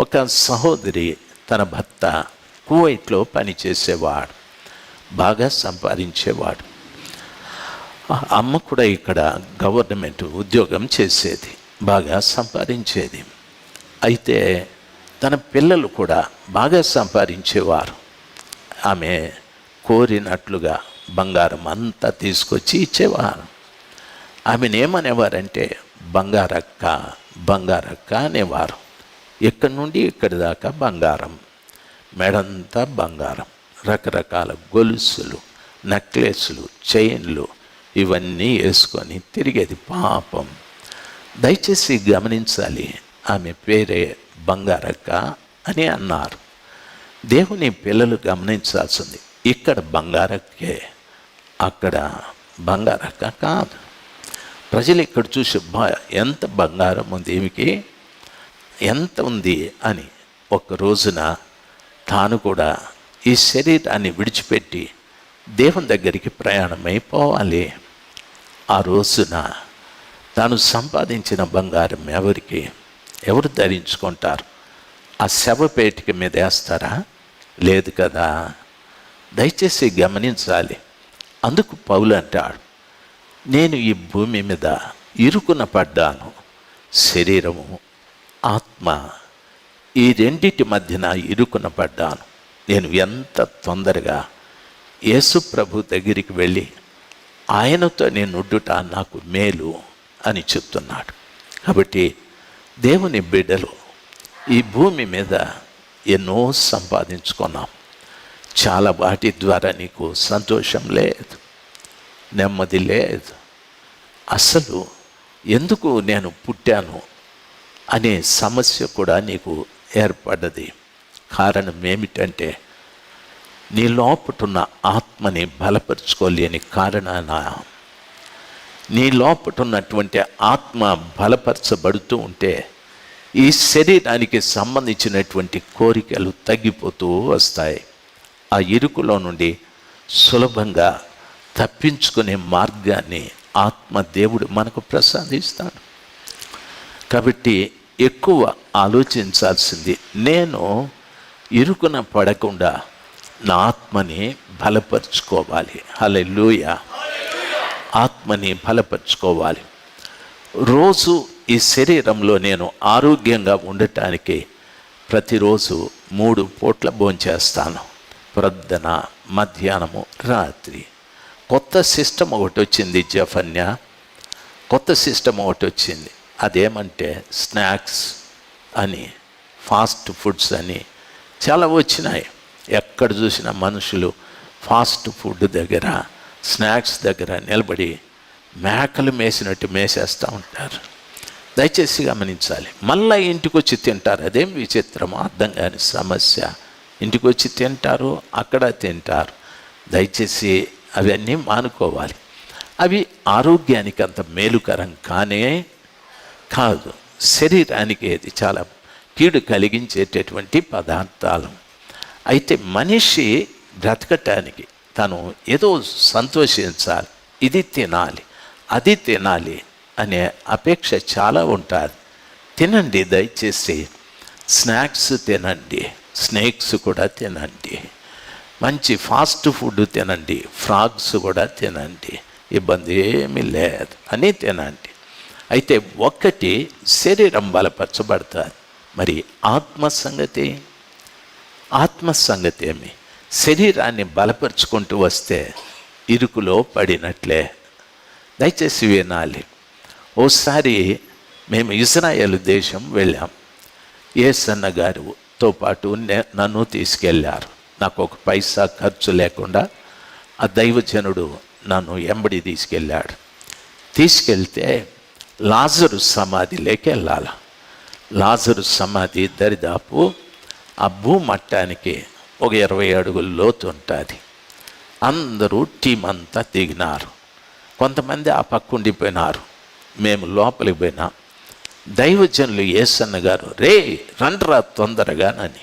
ఒక సహోదరి తన భర్త కువైట్లో పనిచేసేవాడు బాగా సంపాదించేవాడు. అమ్మ కూడా ఇక్కడ గవర్నమెంట్ ఉద్యోగం చేసేది బాగా సంపాదించేది. అయితే తన పిల్లలు కూడా బాగా సంపాదించేవారు. ఆమె కోరినట్లుగా బంగారం అంతా తీసుకొచ్చి ఇచ్చేవారు. ఆమెను ఏమనేవారంటే బంగారక్క బంగారక్క అనేవారు. ఇక్కడి నుండి ఇక్కడి దాకా? బంగారం. మెడంతా బంగారం. రకరకాల గొలుసులు నెక్లెస్లు చైన్లు ఇవన్నీ వేసుకొని తిరిగేది పాపం. దయచేసి గమనించాలి ఆమె పేరే బంగారక్క అని అన్నారు. దేవుని పిల్లలు గమనించాల్సింది ఇక్కడ బంగారక్కే అక్కడ బంగారక్క కాదు. ప్రజలు ఇక్కడ చూసి బా ఎంత బంగారం ఉంది ఈమెకి? ఎంత ఉంది అని ఒక రోజున తాను కూడా ఈ శరీరాన్ని విడిచిపెట్టి దేవుని దగ్గరికి ప్రయాణమైపోవాలి. ఆ రోజున తాను సంపాదించిన బంగారం ఎవరికి? ఎవరు ధరించుకుంటారు? ఆ శవపేటిక మీద వేస్తారా? లేదు కదా. దయచేసి గమనించాలి. అందుకు పౌలు అంటాడు నేను ఈ భూమి మీద ఇరుకున పడ్డాను. శరీరము ఆత్మ ఈ రెండిటి మధ్యన ఇరుకున పడ్డాను. నేను ఎంత తొందరగా యేసు ప్రభు దగ్గరికి వెళ్ళి ఆయనతో నేను ఉండుట నాకు మేలు అని చెప్తున్నాడు. కాబట్టి దేవుని బిడ్డలు ఈ భూమి మీద ఎన్నో సంపాదించుకున్నాం. చాలా వాటి ద్వారా నీకు సంతోషం లేదు నెమ్మది లేదు. అసలు ఎందుకు నేను పుట్టాను? అనే సమస్య కూడా నీకు ఏర్పడ్డది. కారణం ఏమిటంటే నీ లోపటున్న ఆత్మని బలపరుచుకోలేని కారణాన నీ లోపటున్నటువంటి ఆత్మ బలపరచబడుతూ ఉంటే ఈ శరీరానికి సంబంధించినటువంటి కోరికలు తగ్గిపోతూ వస్తాయి. ఆ ఇరుకులో నుండి సులభంగా తప్పించుకునే మార్గాన్ని ఆత్మ దేవుడు మనకు ప్రసాదిస్తాడు. కాబట్టి ఎక్కువ ఆలోచించాల్సింది. నేను ఇరుకున పడకుండా నా ఆత్మని బలపరుచుకోవాలి. హల్లెలూయ. ఆత్మని బలపరుచుకోవాలి. రోజు ఈ శరీరంలో నేను ఆరోగ్యంగా ఉండటానికి ప్రతిరోజు మూడు పూట్ల భోంచేస్తాను ప్రొద్దున మధ్యాహ్నము రాత్రి. కొత్త సిస్టమ్ ఒకటి వచ్చింది జఫన్య. కొత్త సిస్టమ్ ఒకటి వచ్చింది. అదేమంటే స్నాక్స్ అని ఫాస్ట్ ఫుడ్స్ అని చాలా వచ్చినాయి. ఎక్కడ చూసిన మనుషులు ఫాస్ట్ ఫుడ్ దగ్గర స్నాక్స్ దగ్గర నిలబడి మేకలు మేసినట్టు మేసేస్తూ ఉంటారు. దయచేసి గమనించాలి. మళ్ళీ ఇంటికి వచ్చి తింటారు. అదేం విచిత్రమో అర్థం కాని సమస్య. ఇంటికి వచ్చి తింటారు అక్కడ తింటారు. దయచేసి అవన్నీ మానుకోవాలి. అవి ఆరోగ్యానికి అంత మేలుకరం కానే కాదు శరీరానికి ఇది చాలా కీడు కలిగించేటటువంటి పదార్థాలు. అయితే మనిషి బ్రతకటానికి తను ఏదో సంతోషించాలి ఇది తినాలి అది తినాలి అనే అపేక్ష చాలా ఉంటుంది. తినండి దయచేసి. స్నాక్స్ తినండి స్నేక్స్ కూడా తినండి. మంచి ఫాస్ట్ ఫుడ్ తినండి ఫ్రాగ్స్ కూడా తినండి. ఇబ్బంది ఏమీ లేదు అని తినండి. అయితే ఒక్కటి శరీరం బలపరచబడతారు. మరి ఆత్మ సంగతి? ఆత్మ సంగతి ఏమి? శరీరాన్ని బలపరుచుకుంటూ వస్తే ఇరుకులో పడినట్లే. దయచేసి వినాలి. ఓసారి మేము ఇజ్రాయేల్ దేశం వెళ్ళాం. ఏసన్న గారితో పాటు నే- నన్ను తీసుకెళ్ళారు నాకు ఒక పైసా ఖర్చు లేకుండా ఆ దైవజనుడు నన్ను ఎంబడి తీసుకెళ్ళాడు. తీసుకెళ్తే లాజరు సమాధిలోకి వెళ్ళాలి? లాజరు సమాధి దరిదాపు ఆ భూమట్టానికి ఒక ఇరవై అడుగుల లోతు ఉంటుంది. అందరూ టీం అంతా దిగినారు. కొంతమంది ఆ పక్క ఉండిపోయినారు. మేము లోపలికి పోయినాం దైవజనులు ఏసన్న గారు రే రండ్రా తొందరగానని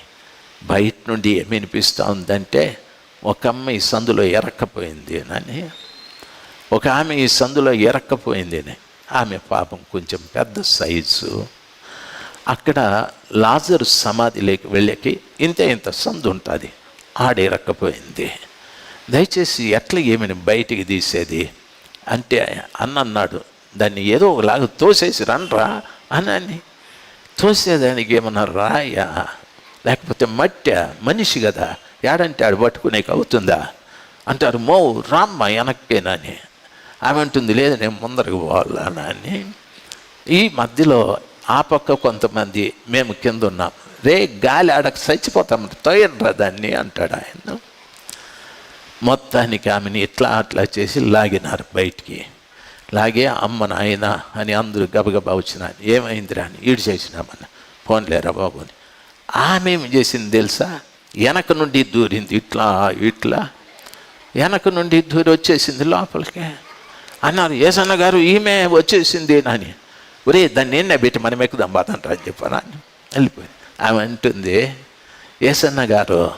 బయట నుండి ఏమనిపిస్తూ వినిపిస్తూ ఉందంటే ఒక అమ్మ ఈ సందులో ఎరక్కపోయింది అని. ఒక ఆమె ఈ సందులో ఎరక్కపోయింది అని. ఆమె పాపం కొంచెం పెద్ద సైజు. అక్కడ లాజరు సమాధిలోకి వెళ్ళకి ఇంత ఇంత సందు ఉంటుంది. ఆడేరక్కపోయింది దయచేసి ఎట్లా ఏమని బయటికి తీసేది? అంటే అన్న అన్నాడు దాన్ని ఏదో ఒకలాగా తోసేసి రండ్రా అని అని. తోసేదానికి ఏమన్నా రాయా? లేకపోతే మట్ట? మనిషి కదా. ఏడంటే ఆడు పట్టుకునేకి అవుతుందా? అంటారు మో రామ్మ వెనక్కేనని. ఆమె అంటుంది లేదు నేను ముందరకు పోవాలా అని ఈ మధ్యలో ఆ పక్క కొంతమంది మేము కింద ఉన్నాం. రే గాలి ఆడక చచ్చిపోతాం తోయండ్రా దాన్ని అంటాడు ఆయన. మొత్తానికి ఆమెని ఇట్లా అట్లా చేసి లాగినారు బయటికి. లాగే అమ్మ నాయన అని అందరూ గబగబా వచ్చిన ఏమైందిరా అని ఈడు చేసినామని ఫోన్లేరా బాబు అని. ఆమె ఏం చేసింది తెలుసా? వెనక నుండి దూరింది ఇట్లా ఇట్లా. వెనక నుండి దూరి వచ్చేసింది లోపలికి. అన్నారు ఏసన్న గారు ఈమె వచ్చేసింది అని ఒరే దాన్ని ఎన్న పెట్టి మనం ఎక్కుదాం బాధంటా అని చెప్పాను అని వెళ్ళిపోయింది. ఆమె అంటుంది ఏసన్న గారు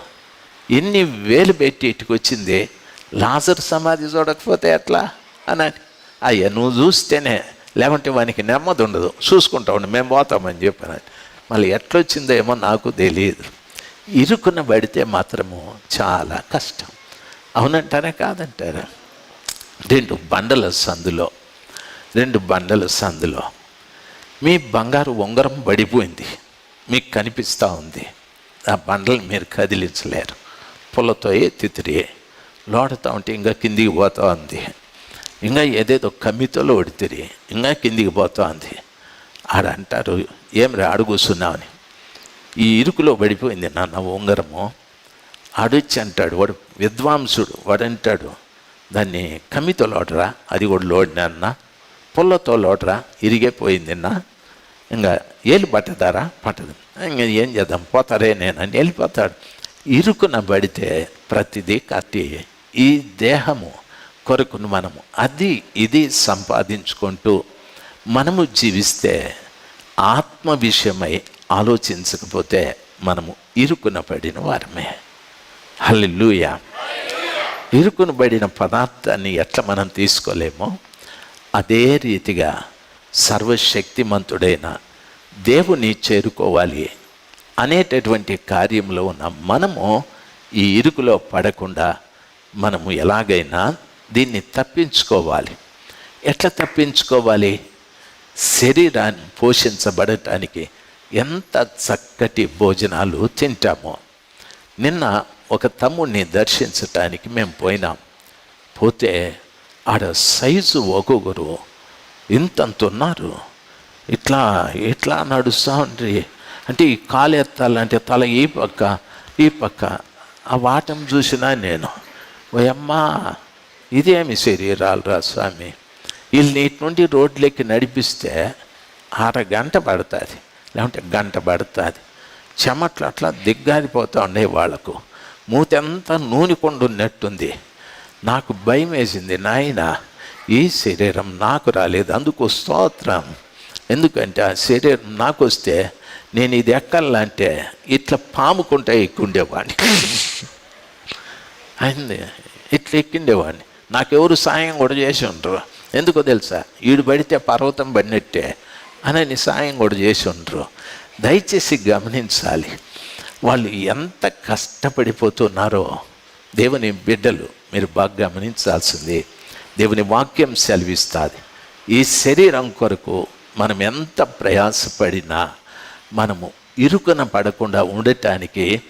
ఎన్ని వేలు పెట్టి ఇటుకు వచ్చింది? లాజర్ సమాధి చూడకపోతే ఎట్లా? అని అని. అయ్యా నువ్వు చూస్తేనే లేకుంటే వానికి నెమ్మది ఉండదు. చూసుకుంటా ఉండి మేము పోతామని చెప్పాను మళ్ళీ ఎట్లొచ్చిందో ఏమో నాకు తెలియదు. ఇరుకున పడితే మాత్రము చాలా కష్టం. అవునంటారా? కాదంటారా? రెండు బండల సందులో రెండు బండల సందులో. మీ బంగారు ఉంగరం పడిపోయింది మీకు కనిపిస్తూ ఉంది. ఆ బండలు మీరు కదిలించలేరు. పుల్లతో ఎత్తితిరి లోడతా ఉంటే ఇంకా కిందికి పోతూ ఉంది. ఇంకా ఏదేదో కమ్మితోలో ఒడితిరి ఇంకా కిందికి పోతూ ఉంది. ఆడంటారు ఏం రా ఆడు ఈ ఇరుకులో పడిపోయింది నాన్న ఉంగరము. ఆడొచ్చి అంటాడు వాడు విద్వాంసుడు వాడంటాడు దాన్ని కమ్మితో లోటరా? అది కూడా లోడినా అన్న పుల్లతో లోటరా? ఇరిగే పోయిందిన్నా ఇంకా ఏలు పట్టదారా పట్టదు. ఇంకా ఏం చేద్దాం? పోతారే నేనని వెళ్ళిపోతాడు. ఇరుకున పడితే ప్రతిదీ కట్టి ఈ దేహము కొరకును మనము అది ఇది సంపాదించుకుంటూ మనము జీవిస్తే ఆత్మ విషయమై ఆలోచించకపోతే మనము ఇరుకున పడిన వారమే. హల్లెలూయా. ఇరుకునబడిన పదార్థాన్ని ఎట్లా మనం తీసుకోలేమో అదే రీతిగా సర్వశక్తిమంతుడైన దేవుని చేరుకోవాలి అనేటటువంటి కార్యంలో ఉన్న మనము ఈ ఇరుకులో పడకుండా మనము ఎలాగైనా దీన్ని తప్పించుకోవాలి. ఎట్లా తప్పించుకోవాలి? శరీరాన్ని పోషించబడటానికి ఎంత చక్కటి భోజనాలు తింటామో. నిన్న ఒక తమ్ముడిని దర్శించటానికి మేము పోయినాం. పోతే ఆడ సైజు ఒక్కొక్కరు ఇంతంత ఉన్నారు ఇట్లా ఇట్లా నడుస్తూ ఉండ్రి అంటే ఈ కాలు ఎత్తాలంటే తల ఈ పక్క ఈ పక్క. ఆ వాటం చూసినా నేను ఓయమ్మా ఇదేమి శరీరాలు రా స్వామి? వీళ్ళు నీటి నుండి రోడ్లెక్కి నడిపిస్తే అరగంట పడుతుంది లేకుంటే గంట పడుతుంది. చెమట్లు అట్లా దిగ్గారిపోతూ ఉండే వాళ్ళకు. మూతంతా నూనె కొండున్నట్టుంది నాకు భయం వేసింది నాయన ఈ శరీరం నాకు రాలేదు అందుకు స్తోత్రం. ఎందుకంటే ఆ శరీరం నాకు వస్తే నేను ఇది ఎక్కాలంటే ఇట్లా పాముకుంటా ఎక్కుండేవాడిని. అయింది ఇట్లా ఎక్కిండేవాడిని. నాకెవరు సాయం కూడా చేసి ఉండరు ఎందుకో తెలుసా ఈడు పడితే పర్వతం పడినట్టే అని సాయం కూడా చేసి ఉండరు దయచేసి గమనించాలి. వాళ్ళు ఎంత కష్టపడిపోతున్నారో దేవుని బిడ్డలు మీరు బాగా గమనించాల్సింది. దేవుని వాక్యం సెలవిస్తుంది. ఈ శరీరం కొరకు మనం ఎంత ప్రయాసపడినా మనము ఇరుకున పడకుండా ఉండటానికి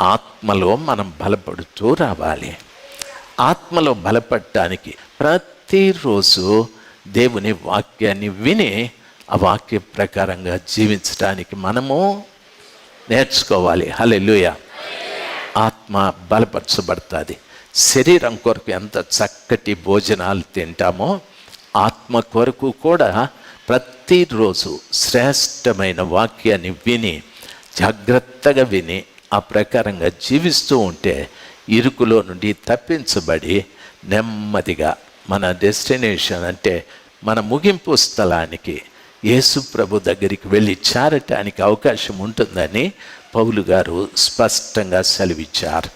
ఆత్మలో మనం బలపడుతూ రావాలి. ఆత్మలో బలపడటానికి ప్రతిరోజు దేవుని వాక్యాన్ని విని ఆ వాక్య ప్రకారంగా జీవించడానికి మనము నేర్చుకోవాలి. హలెలుయ ఆత్మ బలపరచబడుతుంది. శరీరం కొరకు ఎంత చక్కటి భోజనాలు తింటామో ఆత్మ కొరకు కూడా ప్రతిరోజు శ్రేష్టమైన వాక్యాన్ని విని జాగ్రత్తగా విని ఆ ప్రకారంగా జీవిస్తూ ఉంటే ఇరుకులో నుండి తప్పించబడి నెమ్మదిగా మన డెస్టినేషన్ అంటే మన ముగింపు స్థలానికి యేసు ప్రభు దగ్గరికి వెళ్ళి చేరటానికి అవకాశం ఉంటుందని పౌలు గారు స్పష్టంగా సెలవిచ్చారు.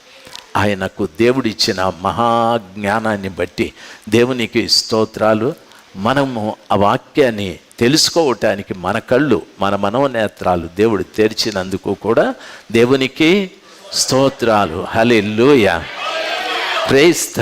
ఆయనకు దేవుడిచ్చిన మహాజ్ఞానాన్ని బట్టి దేవునికి స్తోత్రాలు మనము ఆ వాక్యాన్ని తెలుసుకోవటానికి మన కళ్ళు మన మనోనేత్రాలు దేవుడు తెరిచినందుకు కూడా దేవునికి స్తోత్రాలు. హలే లూయ ప్రేస్